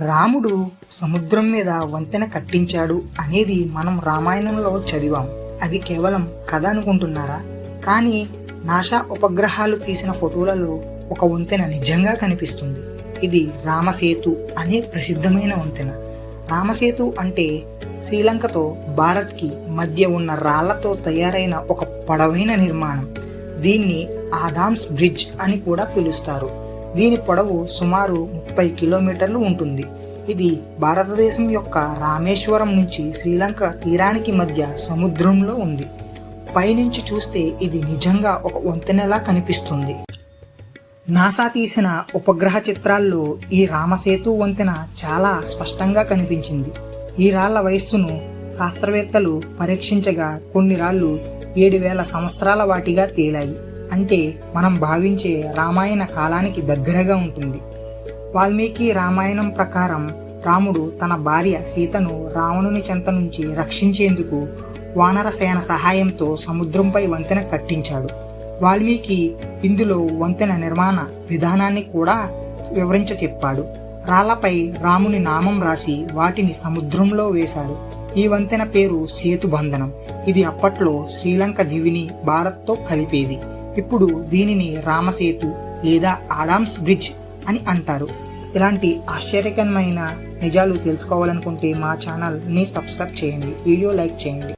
రాముడు సముద్రం మీద వంతెన కట్టించాడు అనేది మనం రామాయణంలో చదివాం. అది కేవలం కథ అనుకుంటున్నారా? కానీ నాషా ఉపగ్రహాలు తీసిన ఫోటోలలో ఒక వంతెన నిజంగా కనిపిస్తుంది. ఇది రామసేతు అనే ప్రసిద్ధమైన వంతెన. రామసేతు అంటే శ్రీలంకతో భారత్కి మధ్య ఉన్న రాళ్ళతో తయారైన ఒక పొడవైన నిర్మాణం. దీన్ని ఆదామ్స్ బ్రిడ్జ్ అని కూడా పిలుస్తారు. దీని పొడవు సుమారు ముప్పై కిలోమీటర్లు ఉంటుంది. ఇది భారతదేశం యొక్క రామేశ్వరం నుంచి శ్రీలంక తీరానికి మధ్య సముద్రంలో ఉంది. పైనుంచి చూస్తే ఇది నిజంగా ఒక వంతెనలా కనిపిస్తుంది. నాసా తీసిన ఉపగ్రహ చిత్రాల్లో ఈ రామసేతు వంతెన చాలా స్పష్టంగా కనిపించింది. ఈ రాళ్ళ వయస్సును శాస్త్రవేత్తలు పరీక్షించగా కొన్ని రాళ్ళు ఏడు వేల సంవత్సరాల వాటిగా తేలాయి. అంటే మనం భావించే రామాయణ కాలానికి దగ్గరగా ఉంటుంది. వాల్మీకి రామాయణం ప్రకారం రాముడు తన భార్య సీతను రావణుని చెంత నుంచి రక్షించేందుకు వానరసేన సహాయంతో సముద్రంపై వంతెన కట్టించాడు. వాల్మీకి ఇందులో వంతెన నిర్మాణ విధానాన్ని కూడా వివరించ చెప్పాడు. రాళ్ళపై రాముని నామం రాసి వాటిని సముద్రంలో వేశారు. ఈ వంతెన పేరు సేతుబంధనం. ఇది అప్పట్లో శ్రీలంక దివిని భారత్తో కలిపేది. ఇప్పుడు దీనిని రామసేతు లేదా ఆడామ్స్ బ్రిడ్జ్ అని అంటారు. ఇలాంటి ఆశ్చర్యకరమైన నిజాలు తెలుసుకోవాలనుకుంటే మా ఛానల్ని సబ్స్క్రైబ్ చేయండి. వీడియో లైక్ చేయండి.